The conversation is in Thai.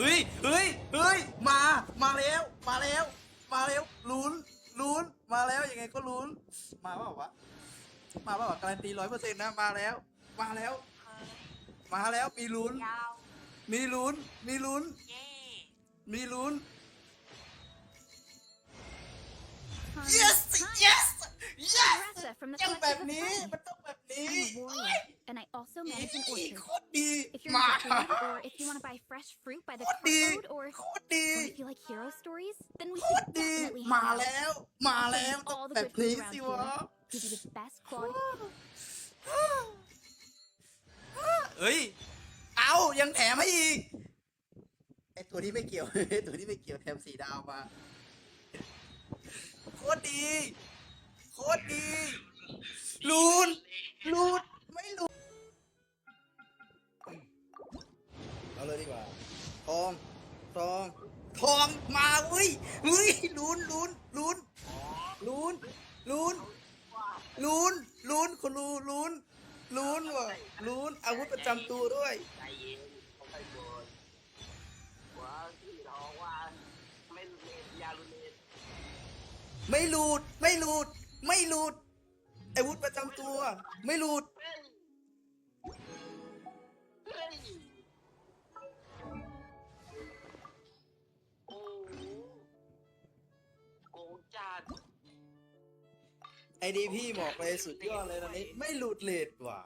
เฮ้ยเฮ้ยเฮ้ยมา มาแล้ว มาแล้ว มาแล้วลุ้นลุ้นมาแล้วยังไงก็ลุ้น มาเปล่าวะมาเปล่าวะการันตีร้อยเปอร์เซ็นต์นะมาแล้ว มาแล้วเฮ้ยมาแล้วมีลุ้น ยาวมีลุ้น มีลุ้น เย่มีลุ้น Time. yes Time. yes yes Rasa from the ยังแบบ collective of นี้ friends. มันต้องแบบนี้ I'm a warrior, and I also manage an อี orchard. โค or if you want to buy fresh fruit by the โคตรดี carload, or, โคตรดี or if you like hero stories, then we โคต should รดี definitely มา hang out. แล้ว มาแล้วต้อง All the แบบ good นี้ food around สิ here. วะ Give you the best quality. เอ้ย เอายังแถมให้อีก ไอตัวที่ไม่เกี่ยว ไอตัวที่ไม่เกี่ยวแถมสีดาวมา โคตรดี โคตรดี กว่าทองทองทองมาเว้ยเฮ้ยลุ้นลุ้นลุ้นลุ้นลุ้นลุ้นลุ้นคนรู้ลุ้นลุ้นว่ะลุ้นอาวุธประจำตัวด้วยใจเย็นเขาไปโดนว้าวที่ทองว่าไม่รุนแรงยารุนไม่หลุดไม่หลุดไม่หลุดอาวุธประจำตัว ไม่หลุด ไอดีพี่บอกไปสุดยอดเลยตอนนี้ ไม่หลุดเลดว่ะ